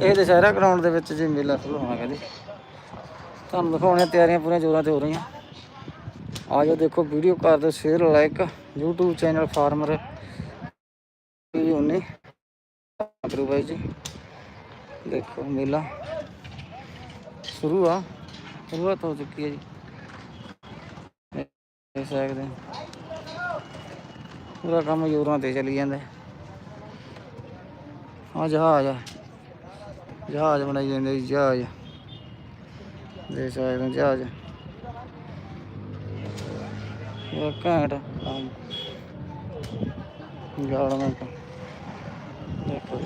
ਇਹ ਦੁਸਹਿਰਾ ਗਰਾਊਂਡ ਦੇ ਵਿੱਚ ਜੀ ਮੇਲਾ ਸ਼ੁਰੂ ਹੋਣਾ ਕਹਿੰਦੇ। ਤੁਹਾਨੂੰ ਦਿਖਾਉਣੇ ਤਿਆਰੀਆਂ ਪੂਰੀਆਂ ਜ਼ੋਰਾਂ ਤੇ ਹੋ ਰਹੀਆਂ। ਆ ਜਾਓ ਦੇਖੋ ਵੀਡੀਓ ਕਰ ਦਿਓ share like YouTube channel farmer ਵੀ ਉਹਨੇ ਕਰੂ ਬਾਈ ਜੀ, ਦੇਖੋ ਮੇਲਾ ਸ਼ੁਰੂ ਆ, ਸ਼ੁਰੂਆਤ ਹੋ ਚੁੱਕੀ ਹੈ ਜੀ। ਦੇਖ ਸਕਦੇ ਪੂਰਾ ਕੰਮ ਜ਼ੋਰਾਂ ਤੇ ਚੱਲੀ ਜਾਂਦਾ। ਆ ਜਾ ਆ ਜਾ। ਜਹਾਜ਼ ਬਣਾਈ ਜਾਂਦੇ ਜੀ ਜਹਾਜ਼। ਦੇਖ ਸਕਦੇ ਜਹਾਜ਼। ਇਹ ਘੈਂਟ ਕੰਮ। ਗਾੜਨਾ ਦੇਖੋ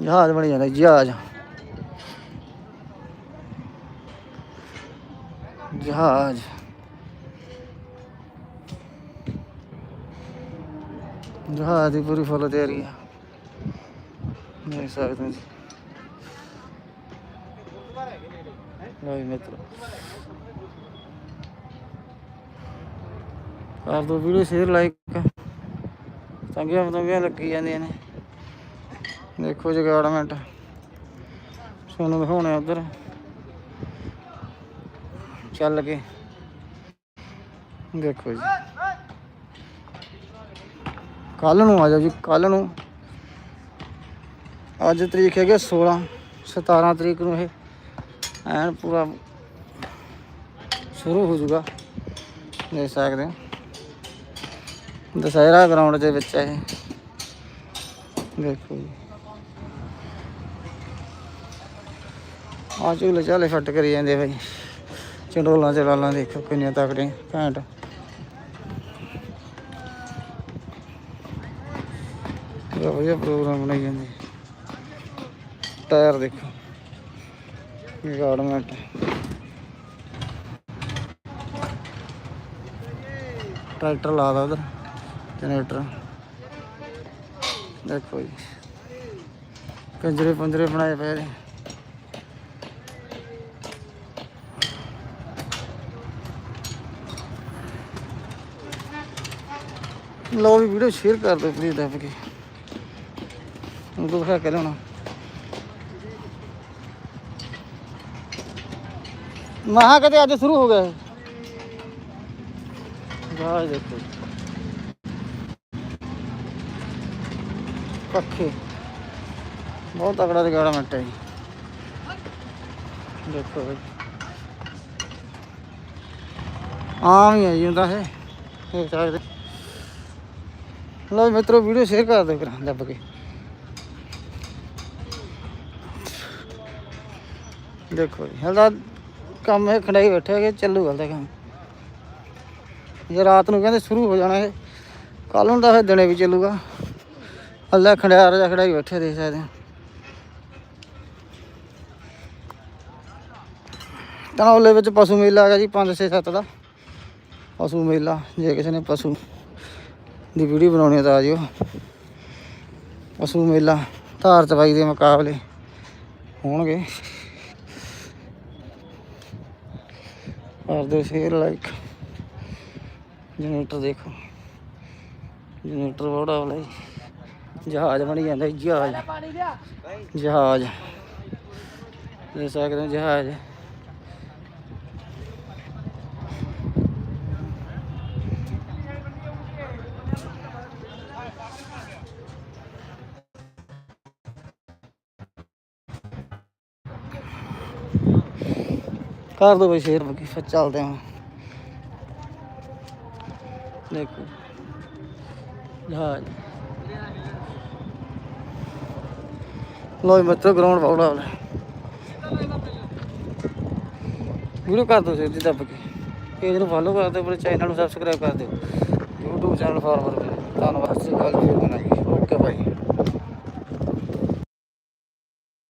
ਜਹਾਜ਼ ਬਣੀ ਜਾਂਦਾ ਜਹਾਜ਼। ਜਹਾਜ਼। ਜਹਾਜ਼ ਦੀ ਪੂਰੀ ਫੁੱਲ ਤਿਆਰੀ ਆ। ਦੇਖ ਸਕਦੇ ਜੀ। ਲਓ ਮਿੱਤਰੋ। ਕਰ ਦੋ ਵੀਡੀਓ ਸ਼ੇਅਰ ਲਾਈਕ ਚੰਗੀਆਂ ਪਤੰਗੀਆਂ ਲੱਗੀ ਜਾਂਦੀਆਂ ਨੇ। ਦੇਖੋ ਜਗਾੜਮੈਂਟ ਤੁਹਾਨੂੰ ਦਿਖਾਉਣੇ ਉਧਰ। ਚੱਲ ਕੇ। ਦੇਖੋ ਜੀ। ਕੱਲ ਨੂੰ ਆ ਜਾਓ ਜੀ ਕੱਲ ਨੂੰ। ਅੱਜ ਤਰੀਕ ਹੈਗੀ 16 17 ਤਰੀਕ ਨੂੰ ਇਹ ਐਨ ਪੂਰਾ ਸ਼ੁਰੂ ਹੋ ਜਾਊਗਾ। ਦੇਖ ਸਕਦੇ ਹੋ। ਦੁਸਹਿਰਾ ਗਰਾਊਂਡ ਦੇ ਵਿੱਚ ਹੈ ਇਹ। ਦੇਖੋ ਜੀ। ਆ ਝੂਲੇ ਝਾਲੇ ਫੱਟ ਕਰੀ ਜਾਂਦੇ ਭਾਈ ਚੰਡੋਲਾਂ ਚਲਾਲਾਂ ਦੇਖੋ ਕਿੰਨੀਆਂ ਤਕੜੀਆਂ, ਘੈਂਟ। ਇਹ ਵਧੀਆ ਪ੍ਰੋਗਰਾਮ ਬਣਾਈ ਜਾਂਦੇ ਟਾਇਰ ਦੇਖੋ ਗਾਰਡਮੈਂਟ ਟਰੈਕਟਰ ਲਾਦਾ ਉਧਰ, ਜਨਰੇਟਰ। ਦੇਖੋ ਜੀ। ਕੰਜਰੇ ਪੰਜਰੇ ਬਣਾਏ ਪਏ ਨੇ। ਲਓ ਵੀ ਵੀਡੀਓ ਸ਼ੇਅਰ ਕਰ ਦਿਓ ਪਲੀਜ਼ ਦੱਬ ਕੇ। ਉਹ ਤੋਂ ਦਿਖਾ ਕੇ ਲਿਆਉਣਾ ਮਹਾ ਕਦੇ ਅੱਜ ਸ਼ੁਰੂ ਹੋ ਗਿਆ ਇਹ। ਦੇਖੋ ਪੱਖੇ। ਬਹੁਤ ਤਕੜਾ ਜਗਾੜਾ ਮਿੰਟ ਹੈ ਦੇਖੋ ਬਈ। ਆਮ ਹੀ ਹੈ ਜੀ ਹੈ ਦੇਖ ਸਕਦੇ। ਲਓ ਮਿੱਤਰੋ, ਵੀਡੀਓ ਸ਼ੇਅਰ ਕਰ ਦਿਓ ਕਰਾਂ ਦੱਬ ਕੇ। ਦੇਖੋ ਜੀ ਹਲਦਾ ਕੰਮ ਇਹ ਖੜਾਈ ਬੈਠਾ ਕਿ ਚੱਲੂ ਹਲਦਾ ਕੰਮ। ਜੇ ਰਾਤ ਨੂੰ ਕਹਿੰਦੇ ਸ਼ੁਰੂ ਹੋ ਜਾਣਾ ਇਹ ਕੱਲ ਨੂੰ ਤਾਂ ਫਿਰ ਦਿਨੇ ਵੀ ਚੱਲੂਗਾ। ਹਲਦਾ ਖੜਿਆਰ ਜਾਂ ਖੜਾਈ ਬੈਠੇ ਦੇਖ ਸਕਦੇ ਹੋ। ਤਣਾਉਲੇ ਵਿੱਚ ਪਸ਼ੂ ਮੇਲਾ ਹੈਗਾ ਜੀ 5 6 7 ਦਾ। ਪਸ਼ੂ ਮੇਲਾ, ਜੇ ਕਿਸੇ ਨੇ ਪਸ਼ੂ ਦੀ ਵੀਡੀਓ ਬਣਾਉਣੀ ਤਾਂ ਆ ਜਿਓ। ਪਸ਼ੂ ਮੇਲਾ, ਧਾਰ ਚਵਾਈ ਦੇ ਮੁਕਾਬਲੇ ਹੋਣਗੇ। ਕਰ ਦਿਓ ਸ਼ੇਅਰ ਲਾਈਕ ਜਨਰੇਟਰ ਦੇਖੋ। ਜਨਰੇਟਰ ਬੜਾ ਵਾਲਾ ਜਹਾਜ਼ ਬਣੀ ਜਾਂਦਾ ਜਹਾਜ਼। ਜਹਾਜ਼। ਦੇਖ ਸਕਦੇ ਹੋ ਜਹਾਜ਼। ਕਰ ਦੋ ਬਈ ਸ਼ੇਰ ਬਕੀ ਫਿਰ ਚੱਲਦੇ ਹਾਂ। ਦੇਖੋ। ਜਹਾਜ਼ ਲੋ ਮਿੱਤਰੋ ਗਰਾਊਂਡ ਬੌੜਾ ਵਾਲਾ ਵੀਡੀਓ ਕਰ ਦਿਓ ਜੀ, ਦੱਬ ਕੇ। ਪੇਜ ਨੂੰ ਫੋਲੋ ਕਰ ਦਿਓ, ਆਪਣੇ ਚੈਨਲ ਨੂੰ ਸਬਸਕ੍ਰਾਈਬ ਕਰ ਦਿਓ। YouTube ਚੈਨਲ ਫਾਰਮਰ ਧੰਨਵਾਦ ਸਤਿ ਸ਼੍ਰੀ ਅਕਾਲ ਜੀ। ਓਕੇ ਬਾਈ।